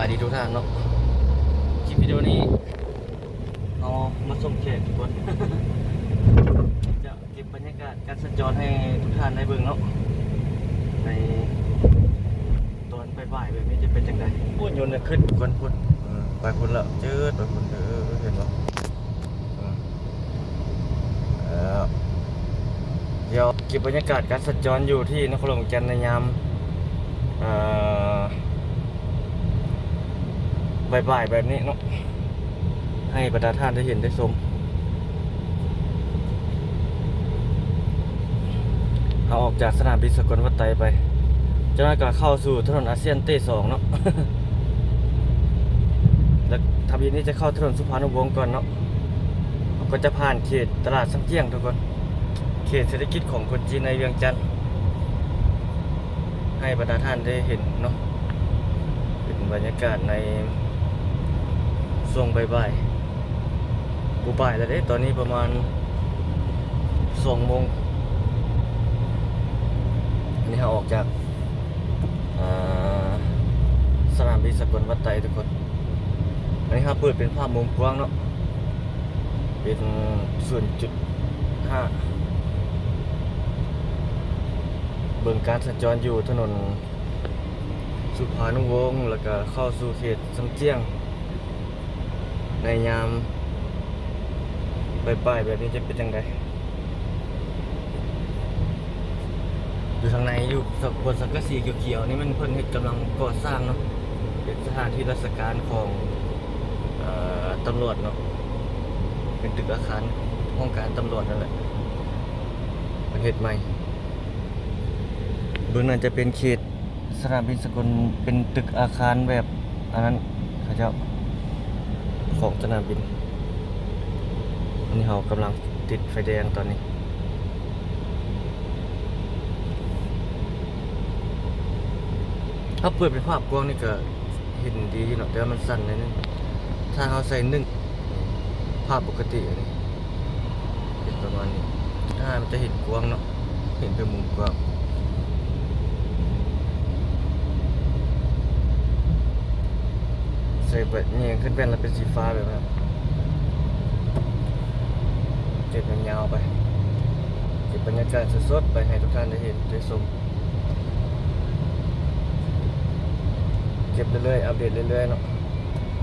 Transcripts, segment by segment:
ายดีทุกท่านเนาะคลิปวิดีโอนี้เอามาส่งแขกทุกคนจะเก็บบรรยากาศการสัญจรให้ทุกท่านได้เบิ่งเนาะในตอนบ่ายๆแบบนี้จะเป็นจังไดพูดยนต์น่ะขึ้นทุกคนพูดอืมไปพุ่นละเจอไปพุ่นเด้อเห็นบ่อืมเออเดี๋ยวเก็บบรรยากาศการสัญจรอยู่ที่นครหลวงจันทร์ในยามเอ่อ บ่ายๆแบบนี้เนาะให้ประชาท่านได้เห็นได้ชมเอาออกจากสนามบินสกลวัดไตไปจากนั้นก็เข้าสู่ถนนอาเซียนเต้สองเนาะแล้วทำยินนี้จะเข้าถนนสุพรรณวงศ์ก่อนเนาะก็จะผ่านเขตตลาดสังเกียงทุกคน เขตเศรษฐกิจของคนจีนในเวียงจันทร์ให้ประชาท่านได้เห็นเนาะเป็นบรรยากาศใน ช่วงบ่ายๆกูบ่ายแล้วเด้ตอนนี้ประมาณสองโมงอันนี้เราออกจากาสนามบินสกลวัดไตทุกคน อันนี้ครับเปิดเป็นภาพมุมกว้างเนาะ เป็นส่วนจุดห้าเบิ่งการสัญจรอยู่ถนนสุภานุวงศ์แล้วก็เข้าสู่เขตสังเจียง ในยามใบ่ายแบบนี้จะเป็นยังไงอยู่ทางในอยู่บนสังกะสีเขียวๆนี่มันเพิ่นเฮ็ดกำลังก่อสร้างเนาะเป็นสถานที่ราชการของออตำรวจเนาะเป็นตึกอาคารห้องการตำรวจนั่นแหละประเทศใหม่เบื้องนั้นจะเป็นเขตสนามบินสกลเป็นตึกอาคารแบบอันนั้นเขาเจ้า ของสนามบินอันนี้เรากำลังติดไฟแดงตอนนี้ ถ้าเปิดเป็นภาพกว้างนี่ก็เห็นดีเนาะแต่ว่ามันสั้นนิดนึงถ้าเราใส่หนึ่งภาพปกติอันนี้เป็นประมาณนี้ถ้ามันจะเห็นกว้างเนาะเห็นเป็นมุมกว้าง ใส่แบบนี้ขึ้นเป็นแล้วเป็นสีฟ้าแบบนั้นเก็บยาวๆไปเก็บบรรยากาศสดๆไปให้ทุกท่านได้เห็นได้ชมเก็บเรื่อยๆอัปเดตเรื่อยๆเนาะ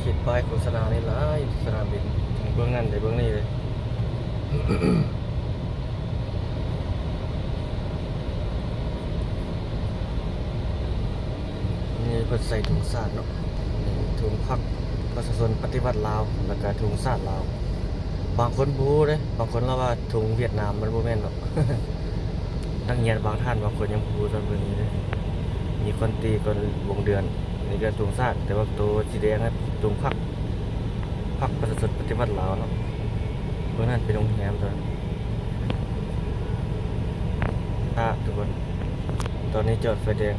ขีดป้ายโฆษณานี่หลายสนามบินทั้งเบื้องนั้นได้เบื้องนี้เลยนี่เพิ่นใส่ถุงสาดเนาะ ถุงพักประชาชนปฏิวัติลาว แล้วก็ถุงสาดลาว บางคนบูเด้บางคนเราว่าถุงเวียดนามมันบ่แม่นหรอกนักเรียนบางท่านบางคนยังบูตอนเบิ่งนี้เลยมีคนตีคนวงเดือนนี่ก็ถุงสาดแต่ว่าตัวสีแดงนั้นถุงพักพักประชาชนปฏิวัติลาวเนาะเพื่อนั้นเป็นโรงแรมตัวนั้นถ้าทุกคนตอนนี้จอดไฟแดง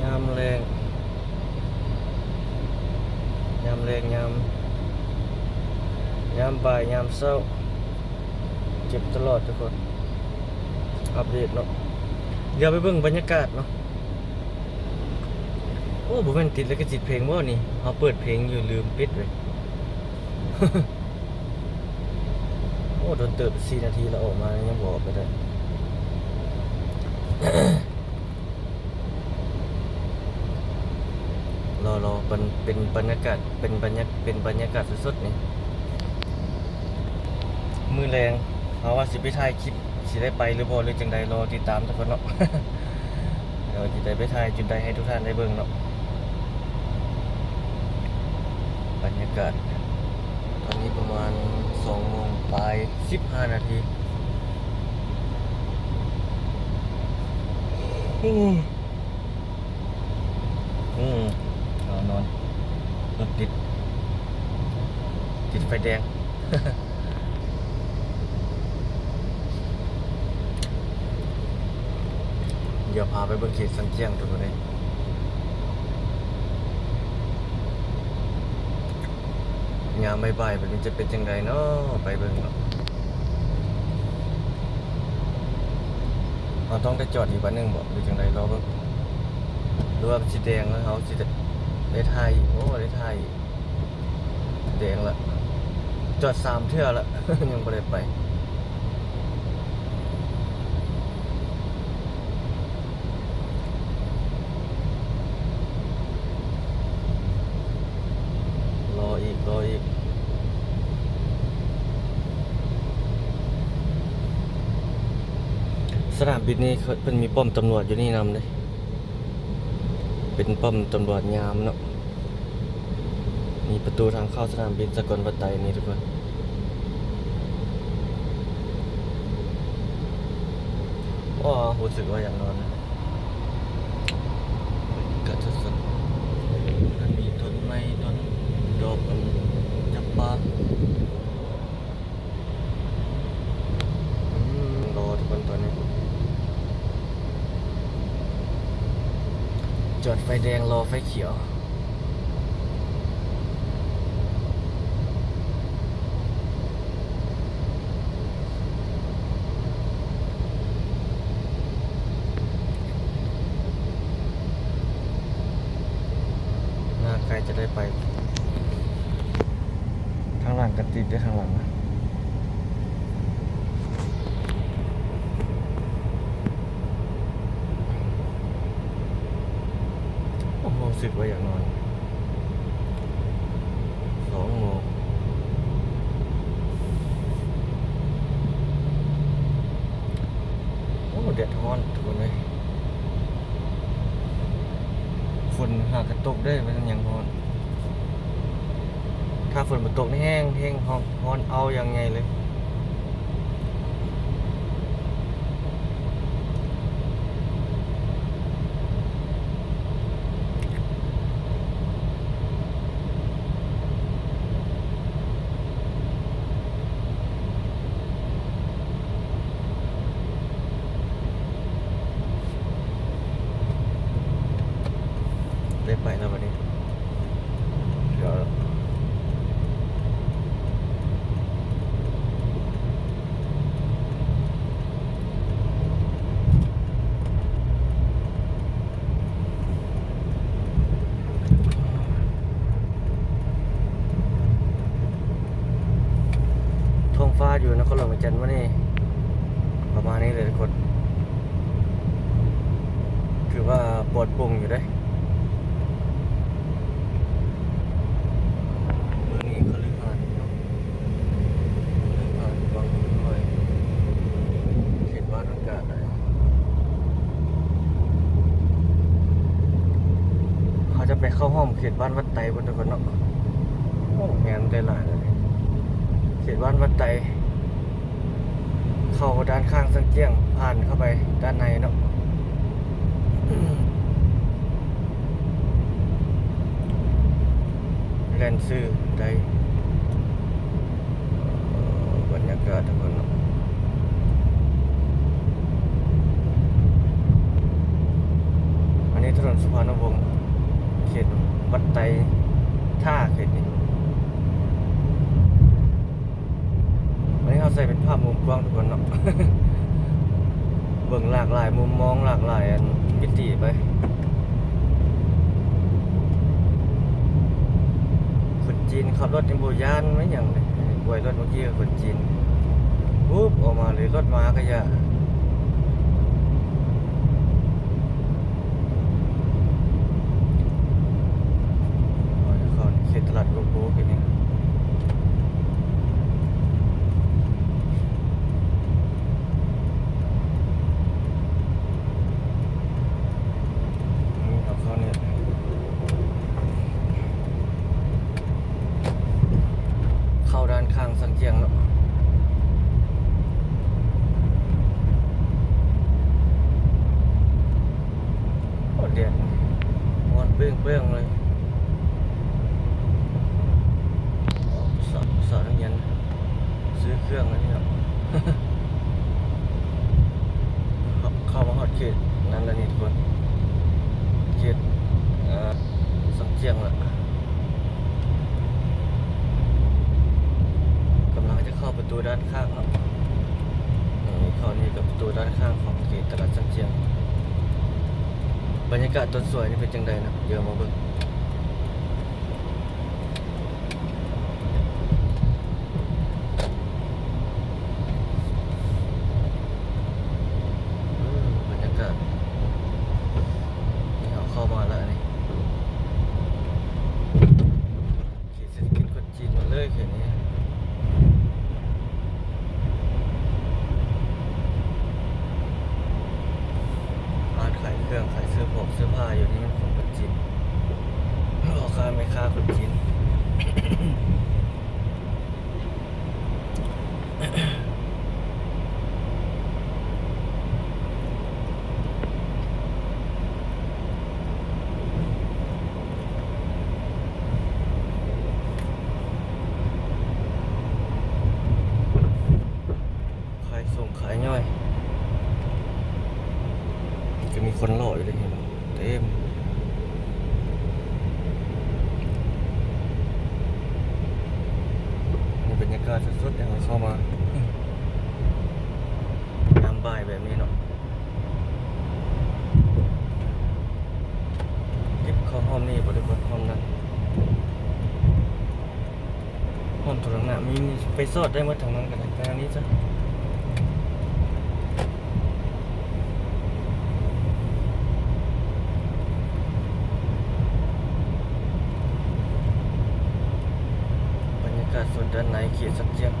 ยาม แรงยามแรงยามยามบ่ายยามเช้าเจ็บตลอดทุกคน อัปเดตเนาะเดี๋ยวไปเบิ่งบรรยากาศเนาะโอ้ผมเป็นติดแล้วก็ติดเพลงบ่านี่เขาเปิดเพลงอยู่ลืมปิดเลยโอ้โดนเติบสี่นาทีแล้วออกมายังบอกไปได้ รอรอเป็นเป็นบรรยากาศเป็นบรรยากเป็นบรรยากาศสุดๆนี่มือแรงเพราะว่าสิไปถ่ายคลิปสิได้ไปหรือบ่หรือจังใดรอติดตามทุกคนเนาะเดี๋ยวจะได้ไปถ่ายจุดใดให้ทุกท่านได้เบิ่งเนาะบรรยากาศ ตอนนี้ประมาณ2โมงปลาย15นาทีอืม ฟแดง เดี๋ยวพาไปเบิ่งเขตสังเกียงทุกคนเลยงามไม่ใบแบบนี้จะเป็นยังไงเนาะไปเบิ่งเราต้องได้จอดอีกวันหนึ่งบอกหรือจังไรเราก็หรือว่าสีแดงแล้วเขาสีได้ถ่ยโอ้ได้ถ่ยแดงละ จอดสามเทื่อละ ยังบ่ได้ไปรออีกรออีกสนามบินนี่เขาเป็นมีป้อมตำรวจอยู่นี่นำเลยเป็นป้อมตำรวจยามเนาะมีประตูทางเข้าสนามบินสกลวัตไตนี่ทุกคน ว้ารู้สึกว่าอยากนอนนะกัดสุดๆมันมีต้นไม้ต้นดอกอันจำปารอทุกคนตอนนี้ จอดไฟแดงรอไฟเขียว หน้าใกล้จะได้ไป ทางหลังกันติดได้ทางหลังนะโอ้โหรู้ สึกว่าอย่ากนอนสองโมงโอ้แดดร้อนทุกคนเลยฝนหากระตกได้เป็นอย่างร้อน ถ้าฝนมันตกนี่แห้งแห้งฮอนฮอนเอาอย่างไงเลย ได้ไปแล้ววันนี้เดี๋ยว ท้อง ฟ้าอยู่นครหลวงจันวันนี้ประมาณนี้เลยทุกคนถือว่าปวดปร่งอยู่ได้อเมืองนี้คฤหาสน์เนาะคฤหาสน์บางกรวยเขตบ้านอากาศเลยเขาจะไปเข้าห้องเขตบ้านวัดไตบนทุกคนเนาะโอ้งานได้หลายเลย เขตบ้านวัดไต เข้าด้านข้างสังเกียง ผ่านเข้าไปด้านในเนาะอืม แลนซื้อได้บรรยากาศทุกคนอันนี้ถนนสุพรรณวงศ์เขตวัดไตท่าเขตนี้วันนี้เราใส่เป็นภาพมุมกว้างทุกคนเนาะเบิ่งหลากหลายมุมมองหลากหลายอันมิติไป คนจีน ขับรถยังโบยานไม่อย่างเลยบวยรถเมื่อกี้คนจีนปุ๊บออกมาเลยรถมาก็ย่า เบื้องเลยสอดสอดเย็นซื้อเครื่องเลยครับเข้ามาหอดเขตนั่นแหละนี่ทุกคนเขตสังเจียงละกำลังจะเข้าประตูด้านข้างครับเข้านี่กับประตูด้านข้างของเขตตลาดสังเจียง บรรยากาศตอนสวน เก็บเข้าห้องนี่บริบทห้องนั้นห้องโทรศัพท์มีไปสอดได้หมดทางนั้นกันเลยแต่อันนี้จ้ะบรรยากาศสดด้านในเขตสักเจียง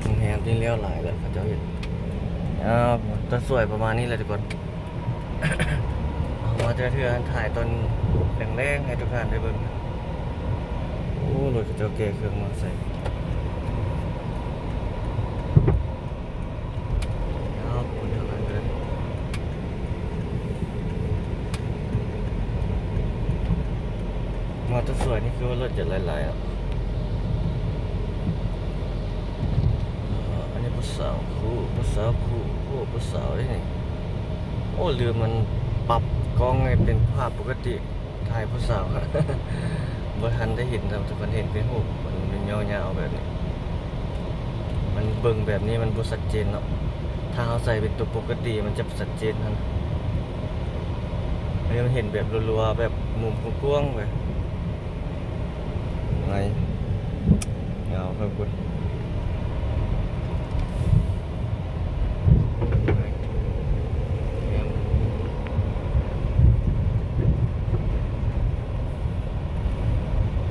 โรงแรมที่เลี้ยวหลายแล้วเขาเจะเห็นอ่าต้น สวยประมาณนี้เลยทุกคนมาเจอเทือถ่ายตอนแรงๆให้ทุกท่านได้เบิ่งโอ้รถกระเจ้าเกเครื่องมาใส่เอาคนเดียวกันเลยมอเตอร์สวยนี่คือว่ารถจะหลายๆอะอ่าอันนี้ผู้สาวคู่ผู้ สาวคู่คู่ผู้สาวได้ไงโอ้เรือมันปรับกล้องให้เป็นภาพปกติถ่ายผู้สาวครับบ่ทันได้เห็นแต่ทุกคนเห็นเป็นรูมันเป็นยาวๆแบบนี้ มันเบิ่งแบบนี้มันบ่ชัดเจนเนาะถ้าเขาใส่เป็นตัวปกติมันจะชัดเจนทันอันนี้มันเห็นแบบรัวๆแบบมุมกว้างๆไปไงเงาครับคุณ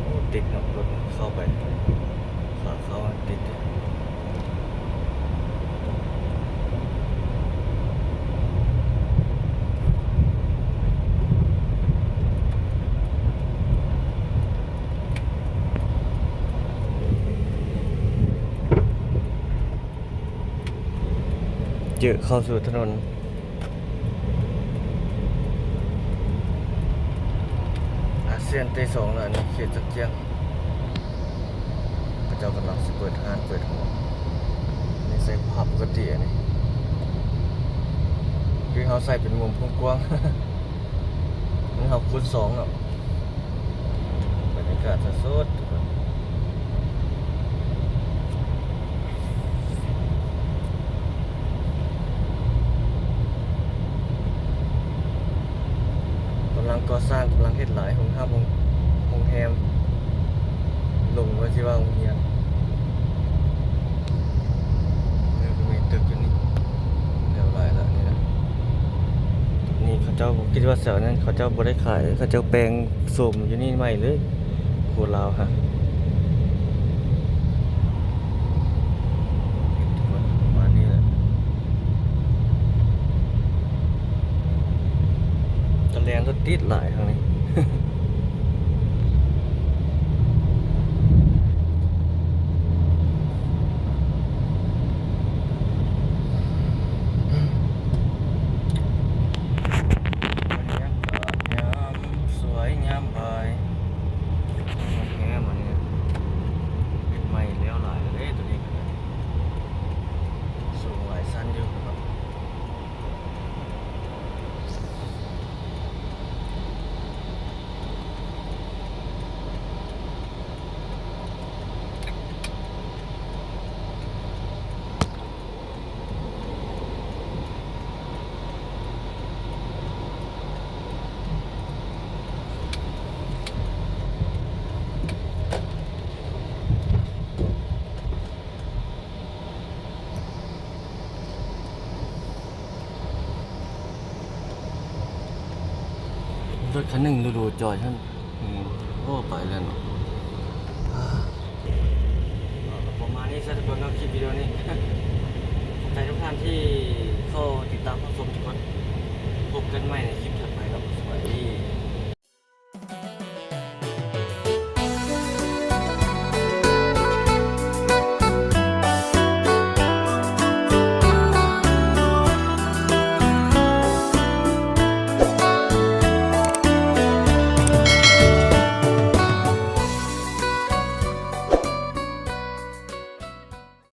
โอ้ติดเนาะรถเข้าไปขาเข้าติด เจอเข้าสู่ถนน อาเซียนเตสองแล้วนี่เขตจักเจียงพระเจ้ากำลังสิเปิดห้านเปิดหัวนี่ใส่ภาพปกติอันนี้คือเขาใส่เป็นมุมกว้างๆนี่เขาคูณสองเนาะบรรยากาศสดๆ กำลั งก่อสร้างกำลังเฮ็ดหลายของห้าโมงโรงแรมลงไว้ที่ว่าโรงเรียนเนี่ยก็มีตึกอยู่นี่เดี๋ยวหลายแล้วนี่นะนี่เขาเจ้าผมคิดว่าแถวนั้นเขาเจ้าบ่ได้ขายเขาเจ้าแปลงสมอยู่นี่ใหม่เลยโคลาวฮะประมาณนี้แหละ ตะแลนรถ ติดหลายทางนี้ ขั้นหนึ่งดูดูจอยท่านโอ้ไปแล้วเนาะประมาณนี้สำหรับคนคลิปวิดีโอนี้ขอบใจทุกท่านที่เข้าติดตามเข้าชมทุกคนพบกันใหม่ในคลิปถัดไปครับสวัสดี